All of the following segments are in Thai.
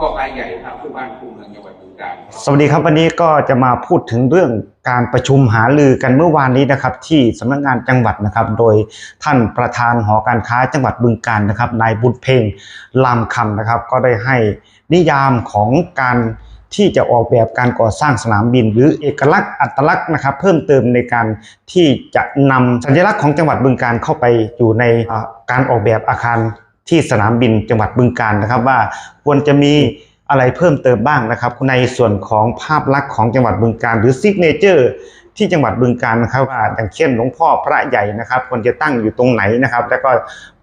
พ่อพระใหญ่พระผู้บ้านผู้เมืองจังหวัดบึงกาฬสวัสดีครับวันนี้ก็จะมาพูดถึงเรื่องการประชุมหารือกันเมื่อวานนี้นะครับ ที่สำนักงานจังหวัดนะครับ โดยท่านประธานหอการค้าจังหวัดบึงกาฬนะครับนายบุญเพ่งลามคำนะครับ ก็ได้ให้นิยามของการที่จะออกแบบการก่อสร้างสนามบิน หรือเอกลักษณ์อัตลักษณ์นะครับ เพิ่มเติมในการที่จะนำสัญลักษณ์ของจังหวัดบึงกาฬเข้าไปอยู่ในการออกแบบอาคาร ที่สนามบินจังหวัดบึงกาฬนะครับว่าควรจะมีอะไรเพิ่มเติมบ้างนะครับ ในส่วนของภาพลักษณ์ของจังหวัดบึงการหรือซิกเนเจอร์ที่จังหวัดบึงการนะครับว่าอย่างเช่นหลวงพ่อพระใหญ่นะครับควรจะตั้งอยู่ตรงไหนนะครับ แล้วก็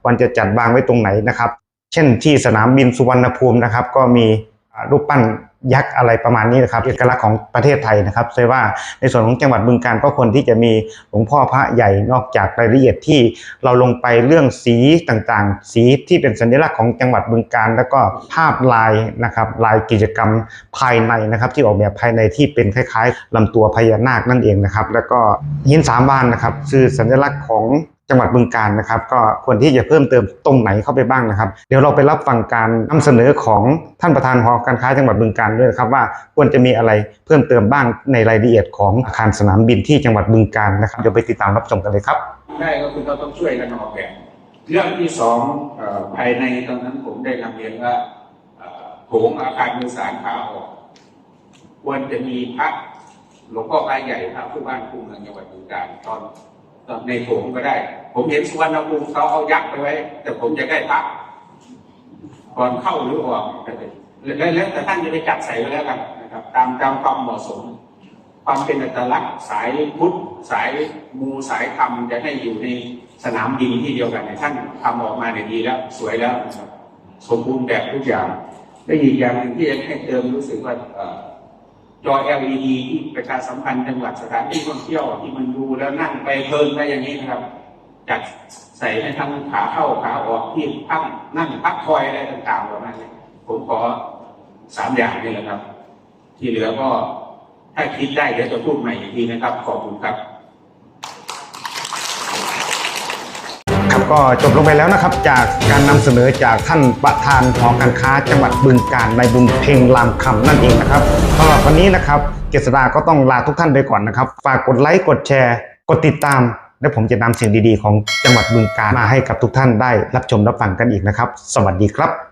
ควรจะจัดวางไว้ตรงไหนนะครับ เช่นที่สนามบินสุวรรณภูมินะครับ ก็มีรูปปั้น ยักษ์อะไรประมาณนี้นะครับเอกลักษณ์ของประเทศไทยนะครับแสดงว่าในส่วนของจังหวัดบึงการก็ควรที่จะมีหลวงพ่อพระใหญ่นอกจากรายละเอียดที่เราลงไปเรื่องสีต่างๆ สีที่เป็นสัญลักษณ์ของจังหวัดบึงการแล้วก็ภาพลายนะครับลายกิจกรรมภายในนะครับ ที่ออกแบบภายในที่เป็นคล้าย ๆลำตัวพญานาคนั่นเองนะครับ แล้วก็หินสามบานนะครับคือสัญลักษณ์ของ จังหวัดบึงการนะครับ ก็ควรที่จะเพิ่มเติมตรงไหนเข้าไปบ้างนะครับ เดี๋ยวเราไปรับฟังการนำเสนอของท่านประธานหอการค้าจังหวัดบึงการด้วยครับว่าควรจะมีอะไรเพิ่มเติมบ้างในรายละเอียดของอาคารสนามบินที่จังหวัดบึงการนะครับเดี๋ยวไปติดตามรับชมกันเลยครับได้ก็คือเราต้องช่วยกันออกแบบเรื่องที่สองออภายในตอนนั้นผมได้นำเรียนว่าโถงอาคารมือสารขาออก ควรจะมีพระหลวงพ่อพระใหญ่พระผู้บ้านผู้เมืองจังหวัดบึงกาฬตอนตอน ในโถงก็ได้ ผมเห็นสุวรรณภูมิเขาเอายักษ์ไปไว้ แต่ผมจะได้พระก่อนเข้าหรือออกแล้วแต่ท่านจะไปจัดใส่ก็แล้วกันนะครับ ตามตามความเหมาะสม ความเป็นอัตลักษณ์สายพุทธสายมูสายธรรมจะให้อยู่ในสนามบินที่เดียวกันเนี่ยท่านทำออกมาเนี่ยดีแล้ว สวยแล้วสมบูรณ์แบบทุกอย่างและอีกอย่างหนึ่งที่จะให้เติมรู้สึกว่าเจอ LED ที่ประชาสัมพันธ์จังหวัดสถานที่ท่องเที่ยวที่มันดูแล้วนั่งไปเพลินไปอย่างนี้นะครับจัดใส่ให้ทั้งขาเข้าขาออกที่พักนั่งพักคอยอะไรต่างๆประมาณนี้ผมขอสามอย่างนี่แหละครับ ที่เหลือก็ถ้าคิดได้เดี๋ยวจะพูดใหม่อีกทีนะครับ ขอบคุณครับ ครับ ก็จบลงไปแล้วนะครับ จากการนำเสนอจากท่านประธานหอการค้าจังหวัดบึงกาฬในบุญเพ็งลามคำนั่นเองนะครับสำหรับวันนี้นะครับเกษดาก็ต้องลาทุกท่านไปก่อนนะครับ ฝากกดไลค์กดแชร์ กดติดตาม และผมจะนำสิ่งดีๆ ของจังหวัดบึงกาฬมาให้กับทุกท่านได้รับชมรับฟังกันอีกนะครับ สวัสดีครับ